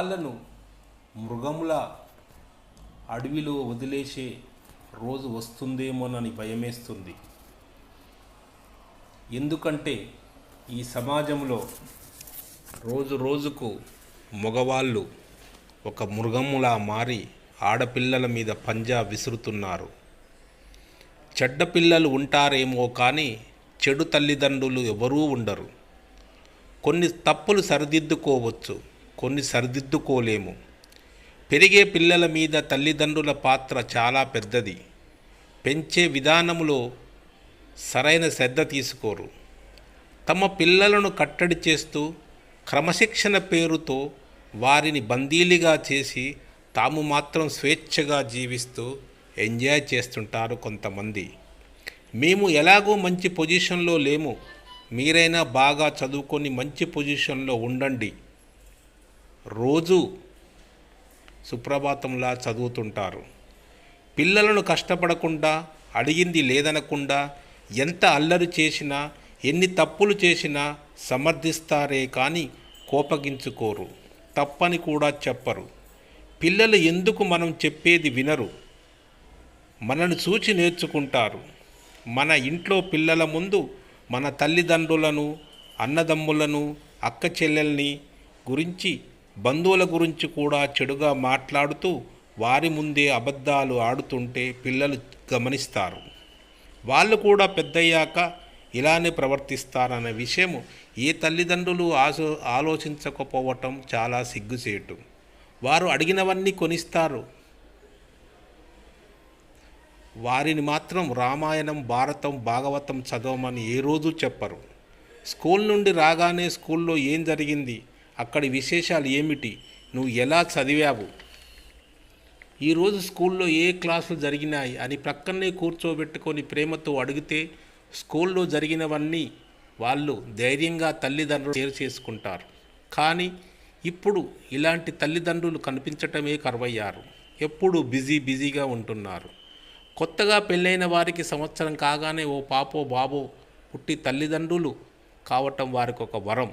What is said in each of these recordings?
వాళ్ళను మృగముల అడవిలో వదిలేసే రోజు వస్తుందేమోనని భయమేస్తుంది. ఎందుకంటే ఈ సమాజంలో రోజు రోజుకు మగవాళ్ళు ఒక మృగములా మారి ఆడపిల్లల మీద పంజా విసురుతున్నారు. చెడ్డ పిల్లలు ఉంటారేమో కానీ చెడు తల్లిదండ్రులు ఎవరూ ఉండరు. కొన్ని తప్పులు సరిదిద్దుకోవచ్చు. కొన్ని సరిదిద్దుకోలేము. పెరిగే పిల్లల మీద తల్లిదండ్రుల పాత్ర చాలా పెద్దది. పెంచే విధానములో సరైన శ్రద్ధ తీసుకోరు. తమ పిల్లలను కట్టడి చేస్తూ క్రమశిక్షణ పేరుతో వారిని బందీలుగా చేసి తాము మాత్రం స్వేచ్ఛగా జీవిస్తూ ఎంజాయ్ చేస్తుంటారు కొంతమంది. మేము ఎలాగో మంచి పొజిషన్లో లేము. మీరైనా బాగా చదువుకొని మంచి పొజిషన్లో ఉండండి. రోజు సుప్రభాతంలా చదువుతుంటారు. పిల్లలను కష్టపడకుండా అడిగింది లేదనకుండా ఎంత అల్లరి చేసినా ఎన్ని తప్పులు చేసినా సమర్థిస్తారే కానీ కోపగించుకోరు. తప్పని కూడా చెప్పరు. పిల్లలు ఎందుకు మనం చెప్పేది వినరు. మనను చూచి నేర్చుకుంటారు. మన ఇంట్లో పిల్లల ముందు మన తల్లిదండ్రులను అన్నదమ్ములను అక్క చెల్లెల్ని గురించి బంధువుల గురించి కూడా చెడుగా మాట్లాడుతూ వారి ముందే అబద్ధాలు ఆడుతుంటే పిల్లలు గమనిస్తారు. వాళ్ళు కూడా పెద్దయ్యాక ఇలానే ప్రవర్తిస్తారనే విషయం ఏ తల్లిదండ్రులు ఆశో ఆలోచించకపోవటం చాలా సిగ్గుచేటు. వారు అడిగినవన్నీ కొనిస్తారు. వారిని మాత్రం రామాయణం భారతం భాగవతం చదవమని ఏ రోజు చెప్పరు. స్కూల్ నుండి రాగానే స్కూల్లో ఏం జరిగింది? అక్కడి విశేషాలు ఏమిటి? నువ్వు ఎలా చదివావు? ఈరోజు స్కూల్లో ఏ క్లాసులు జరిగినాయి అని ప్రక్కనే కూర్చోబెట్టుకొని ప్రేమతో అడిగితే స్కూల్లో జరిగినవన్నీ వాళ్ళు ధైర్యంగా తల్లిదండ్రులు షేర్ చేసుకుంటారు. కానీ ఇప్పుడు ఇలాంటి తల్లిదండ్రులు కనిపించటమే కరువయ్యారు. ఎప్పుడు బిజీ బిజీగా ఉంటున్నారు. కొత్తగా పెళ్ళైన వారికి సంవత్సరం కాగానే ఓ పాపో బాబో పుట్టి తల్లిదండ్రులు కావటం వారికి ఒక వరం.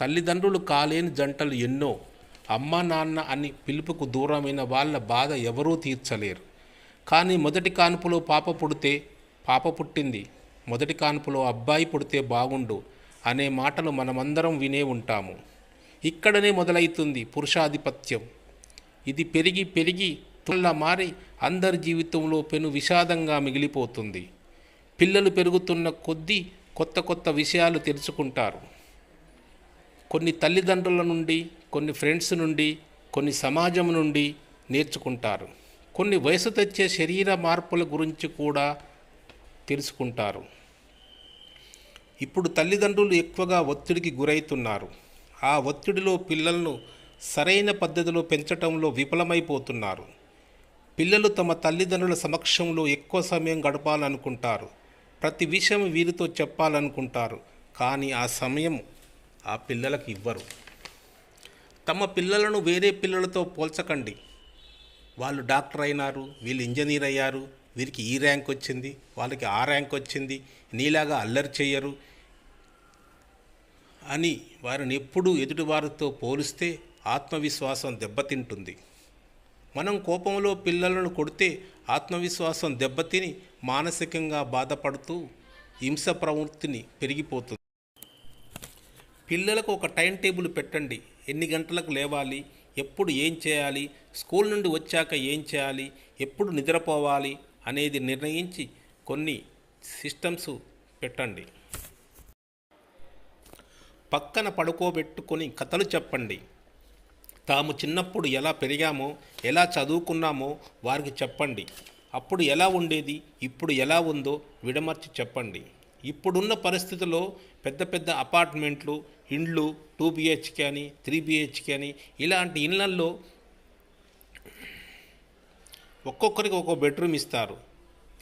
తల్లిదండ్రులు కాలేని జంటలు ఎన్నో. అమ్మ నాన్న అని పిలుపుకు దూరమైన వాళ్ళ బాధ ఎవరూ తీర్చలేరు. కానీ మొదటి కాన్పులో పాప పుడితే పాప పుట్టింది. మొదటి కాన్పులో అబ్బాయి పుడితే బాగుండు అనే మాటలు మనమందరం వినే ఉంటాము. ఇక్కడనే మొదలవుతుంది పురుషాధిపత్యం. ఇది పెరిగి పెరిగి తుల్ల మారి అందరి జీవితంలో పెను విషాదంగా మిగిలిపోతుంది. పిల్లలు పెరుగుతున్న కొద్దీ కొత్త కొత్త విషయాలు తెలుసుకుంటారు. కొన్ని తల్లిదండ్రుల నుండి కొన్ని ఫ్రెండ్స్ నుండి కొన్ని సమాజం నుండి నేర్చుకుంటారు. కొన్ని వయసు తెచ్చే శరీర మార్పుల గురించి కూడా తెలుసుకుంటారు. ఇప్పుడు తల్లిదండ్రులు ఎక్కువగా ఒత్తిడికి గురవుతున్నారు ఆ ఒత్తిడిలో పిల్లలను సరైన పద్ధతిలో పెంచటంలో విఫలమైపోతున్నారు. పిల్లలు తమ తల్లిదండ్రుల సమక్షంలో ఎక్కువ సమయం గడపాలనుకుంటారు. ప్రతి విషయం వీరితో చెప్పాలనుకుంటారు. కానీ ఆ సమయం ఆ పిల్లలకు ఇవ్వరు. తమ పిల్లలను వేరే పిల్లలతో పోల్చకండి. వాళ్ళు డాక్టర్ అయినారు వీళ్ళు ఇంజనీర్ అయ్యారు వీరికి ఈ ర్యాంక్ వచ్చింది వాళ్ళకి ఆ ర్యాంక్ వచ్చింది నీలాగా అల్లరి చెయ్యరు అని వారిని ఎప్పుడూ ఎదుటివారితో పోలిస్తే ఆత్మవిశ్వాసం దెబ్బతింటుంది. మనం కోపంలో పిల్లలను కొడితే ఆత్మవిశ్వాసం దెబ్బతిని మానసికంగా బాధపడుతూ హింస ప్రవృత్తిని పెరిగిపోతుంది. పిల్లలకు ఒక టైం టేబుల్ పెట్టండి. ఎన్ని గంటలకు లేవాలి? ఎప్పుడు ఏం చేయాలి? స్కూల్ నుండి వచ్చాక ఏం చేయాలి? ఎప్పుడు నిద్రపోవాలి? అనేది నిర్ణయించి కొన్ని సిస్టమ్స్ పెట్టండి. పక్కన పడుకోబెట్టుకొని కథలు చెప్పండి. తాము చిన్నప్పుడు ఎలా పెరిగామో ఎలా చదువుకున్నామో వారికి చెప్పండి. అప్పుడు ఎలా ఉండేది? ఇప్పుడు ఎలా ఉందో విడమర్చి చెప్పండి. ఇప్పుడున్న పరిస్థితుల్లో పెద్ద పెద్ద అపార్ట్మెంట్లు ఇండ్లు టూ బిహెచ్కే అని త్రీ బిహెచ్కే అని ఇలాంటి ఇళ్ళల్లో ఒక్కొక్కరికి ఒక్కో బెడ్రూమ్ ఇస్తారు.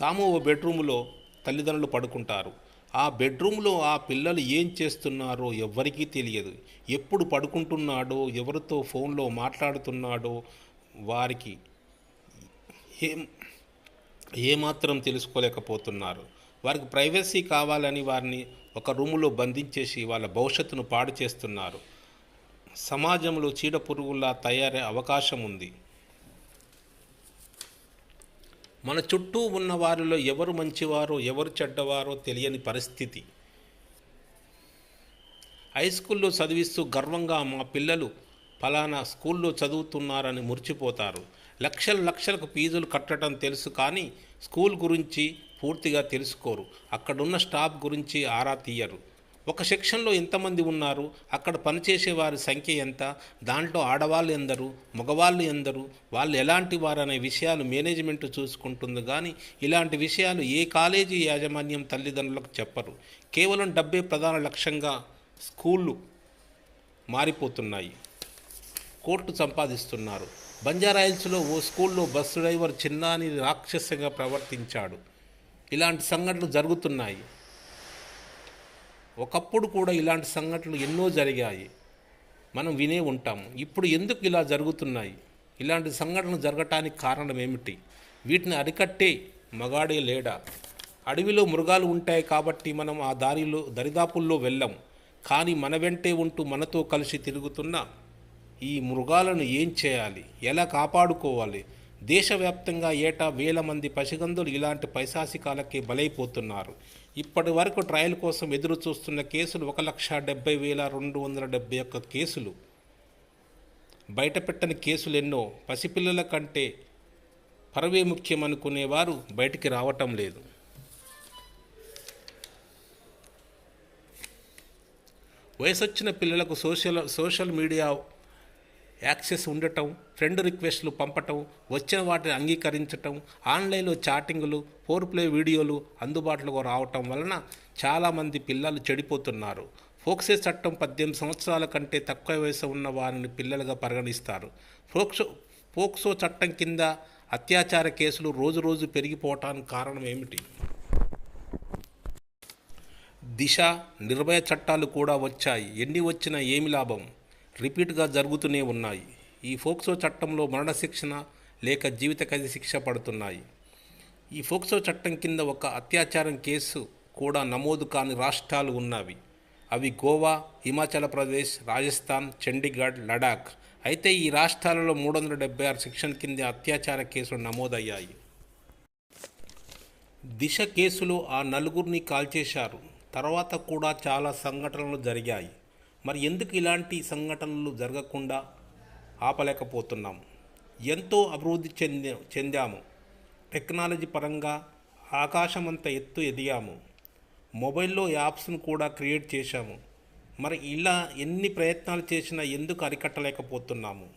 తాము ఓ బెడ్రూమ్లో తల్లిదండ్రులు పడుకుంటారు. ఆ బెడ్రూమ్లో ఆ పిల్లలు ఏం చేస్తున్నారో ఎవ్వరికీ తెలియదు. ఎప్పుడు పడుకుంటున్నాడో ఎవరితో ఫోన్లో మాట్లాడుతున్నాడో వారికి ఏం ఏమాత్రం తెలుసుకోలేకపోతున్నారు. వారికి ప్రైవసీ కావాలని వారిని ఒక రూములో బంధించేసి వాళ్ళ భవిష్యత్తును పాడు చేస్తున్నారు. సమాజంలో చీడ పురుగులా తయారే అవకాశం ఉంది. మన చుట్టూ ఉన్న వారిలో ఎవరు మంచివారో ఎవరు చెడ్డవారో తెలియని పరిస్థితి. హై స్కూల్లో చదివిస్తూ గర్వంగా మా పిల్లలు ఫలానా స్కూల్లో చదువుతున్నారని మురిచిపోతారు. లక్షల లక్షలకు ఫీజులు కట్టడం తెలుసు కానీ స్కూల్ గురించి పూర్తిగా తెలుసుకోరు. అక్కడున్న స్టాఫ్ గురించి ఆరా తీయరు. ఒక సెక్షన్లో ఎంతమంది ఉన్నారు? అక్కడ పనిచేసే వారి సంఖ్య ఎంత? దాంట్లో ఆడవాళ్ళు ఎందరు? మగవాళ్ళు ఎందరు? వాళ్ళు ఎలాంటి వారు అనే విషయాలు మేనేజ్మెంట్ చూసుకుంటుంది కానీ ఇలాంటి విషయాలు ఏ కాలేజీ యాజమాన్యం తల్లిదండ్రులకు చెప్పరు. కేవలం డబ్బే ప్రధాన లక్ష్యంగా స్కూళ్ళు మారిపోతున్నాయి. కోర్టు సంపాదిస్తున్నారు. బంజారాయిల్స్లో ఓ స్కూల్లో బస్సు డ్రైవర్ చిన్నాని రాక్షసంగా ప్రవర్తించాడు. ఇలాంటి సంఘటనలు జరుగుతున్నాయి. ఒకప్పుడు కూడా ఇలాంటి సంఘటనలు ఎన్నో జరిగాయి. మనం వినే ఉంటాము ఇప్పుడు ఎందుకు ఇలా జరుగుతున్నాయి? ఇలాంటి సంఘటనలు జరగటానికి కారణం ఏమిటి? వీటిని అరికట్టే మగాడే లేడా? అడవిలో మృగాలు ఉంటాయి కాబట్టి మనం ఆ దారిలో దరిదాపుల్లో వెళ్ళం. కానీ మన వెంటే ఉంటూ మనతో కలిసి తిరుగుతున్న ఈ మృగాలను ఏం చేయాలి? ఎలా కాపాడుకోవాలి? దేశవ్యాప్తంగా ఏటా వేల మంది పసిగందులు ఇలాంటి పైశాసికాలకే బలైపోతున్నారు. ఇప్పటి వరకు ట్రయల్ కోసం ఎదురు చూస్తున్న కేసులు ఒక లక్ష డెబ్బై వేల రెండు వందల డెబ్బై ఒక్క కేసులు. బయటపెట్టని కేసులు ఎన్నో. పసిపిల్లల కంటే పరవే ముఖ్యం అనుకునేవారు బయటికి రావటం లేదు. వయసొచ్చిన పిల్లలకు సోషల్ సోషల్ మీడియా యాక్సెస్ ఉండటం ఫ్రెండ్ రిక్వెస్ట్లు పంపటం వచ్చిన వాటిని అంగీకరించటం ఆన్లైన్లో చాటింగులు ఫోర్ ప్లే వీడియోలు అందుబాటులోకి రావటం వలన చాలామంది పిల్లలు చెడిపోతున్నారు. ఫోక్సే చట్టం పద్దెనిమిది సంవత్సరాల కంటే తక్కువ వయసు ఉన్న వారిని పిల్లలుగా పరిగణిస్తారు. ఫోక్సో ఫోక్సో చట్టం కింద అత్యాచార కేసులు రోజు రోజు పెరిగిపోవటానికి కారణం ఏమిటి? దిశ నిర్భయ చట్టాలు కూడా వచ్చాయి. ఎన్ని వచ్చినా ఏమి లాభం? రిపీట్గా జరుగుతూనే ఉన్నాయి. ఈ ఫోక్సో చట్టంలో మరణశిక్షణ లేక జీవిత ఖైదీ శిక్ష పడుతున్నాయి. ఈ ఫోక్సో చట్టం కింద ఒక అత్యాచారం కేసు కూడా నమోదు కాని రాష్ట్రాలు ఉన్నవి. అవి గోవా హిమాచల్ ప్రదేశ్ రాజస్థాన్ చండీగఢ్ లడాక్. అయితే ఈ రాష్ట్రాలలో మూడు వందల డెబ్బై ఆరు సెక్షన్ కింద అత్యాచార కేసులు నమోదయ్యాయి. దిశ కేసులో ఆ నలుగురిని కాల్చేశారు. తర్వాత కూడా చాలా సంఘటనలు జరిగాయి. మరి ఎందుకు ఇలాంటి సంఘటనలు జరగకుండా ఆపలేకపోతున్నాం? ఎంతో అభివృద్ధి చెంది చెందాము. టెక్నాలజీ పరంగా ఆకాశమంత ఎత్తు ఎదిగాము. మొబైల్లో యాప్స్ను కూడా క్రియేట్ చేశాము. మరి ఇలా ఎన్ని ప్రయత్నాలు చేసినా ఎందుకు అరికట్టలేకపోతున్నాము?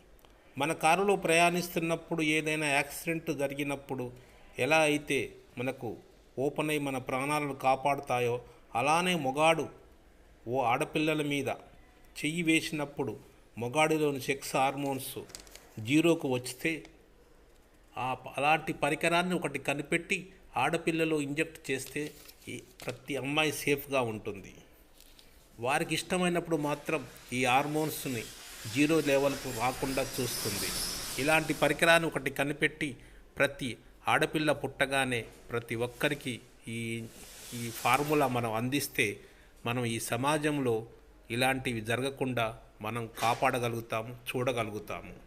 మన కారులో ప్రయాణిస్తున్నప్పుడు ఏదైనా యాక్సిడెంట్ జరిగినప్పుడు ఎలా అయితే మనకు ఓపెన్ అయి మన ప్రాణాలను కాపాడుతాయో అలానే మొగాడు ఓ ఆడపిల్లల మీద చెయ్యి వేసినప్పుడు మొగాడిలోని సెక్స్ హార్మోన్స్ జీరోకు వస్తే ఆ అలాంటి పరికరాన్ని ఒకటి కనిపెట్టి ఆడపిల్లలో ఇంజెక్ట్ చేస్తే ఈ ప్రతి అమ్మాయి సేఫ్గా ఉంటుంది. వారికి ఇష్టమైనప్పుడు మాత్రం ఈ హార్మోన్స్ని జీరో లెవెల్కు రాకుండా చూస్తుంది. ఇలాంటి పరికరాన్ని ఒకటి కనిపెట్టి ప్రతి ఆడపిల్ల పుట్టగానే ప్రతి ఒక్కరికి ఈ ఈ ఫార్ములా మనం అందిస్తే మనం ఈ సమాజంలో ఇలాంటివి జరగకుండా మనం కాపాడగలుగుతాము చూడగలుగుతాము.